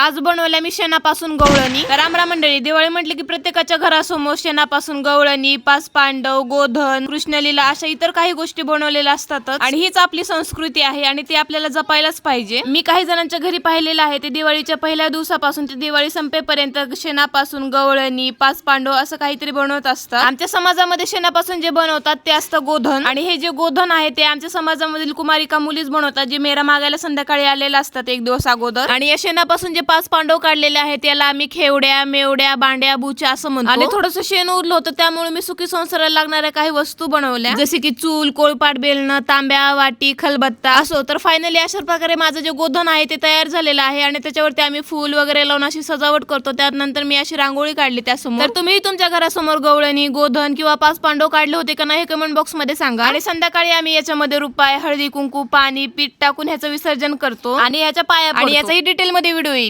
आज बनवल्या मी शेणापासून गवळणी. तर रामराम मंडळी दिवाळी म्हटली की प्रत्येकाच्या घरासमोर शेणापासून गवळणी पाच पांडव गोधन कृष्णलीला अशा इतर काही गोष्टी बनवलेल्या असतात आणि हीच आपली संस्कृती आहे आणि ती आपल्याला जपायलाच पाहिजे. मी काही जणांच्या घरी पाहिलेलं आहे ते दिवाळीच्या पहिल्या दिवसापासून ते दिवाळी संपेपर्यंत शेणापासून गवळणी पाच पांडव असं काहीतरी बनवत असतात. आमच्या समाजामध्ये शेणापासून जे बनवतात ते असतं गोधन. आणि हे जे गोधन आहे ते आमच्या समाजामधील कुमारिका मुलीच बनवतात जे मेरा मागायला संध्याकाळी आलेलं असतात एक दिवस अगोदर. आणि या शेणापासून जे पाच पांडव काढलेले आहेत. त्याला आम्ही खेवड्या मेवड्या बांड्या बुच्या असं म्हणतो. आणि थोडस शेण उरलं होतं त्यामुळे मी सुखी संसाराला लागणाऱ्या काही वस्तू बनवल्या. जसे की चूल कोळपाट बेलणं तांब्या वाटी खलबत्ता. असो तर फायनली अशा प्रकारे माझं जे गोधन आहे ते तयार झालेलं आहे आणि त्याच्यावरती आम्ही फूल वगैरे लावून अशी सजावट करतो. त्यानंतर मी अशी रांगोळी काढली त्यासमोर. तर तुम्ही तुमच्या घरासमोर गवळणी गोधन किंवा पाच पांडव काढले होते का नाही कमेंट बॉक्समध्ये सांगा. आणि संध्याकाळी आम्ही याच्यामध्ये रुपाय हळदी कुंकू पाणी पीठ टाकून ह्याचं विसर्जन करतो. आणि ह्याच्या पाया आणि याचाही डिटेल मध्ये व्हिडिओ येईल.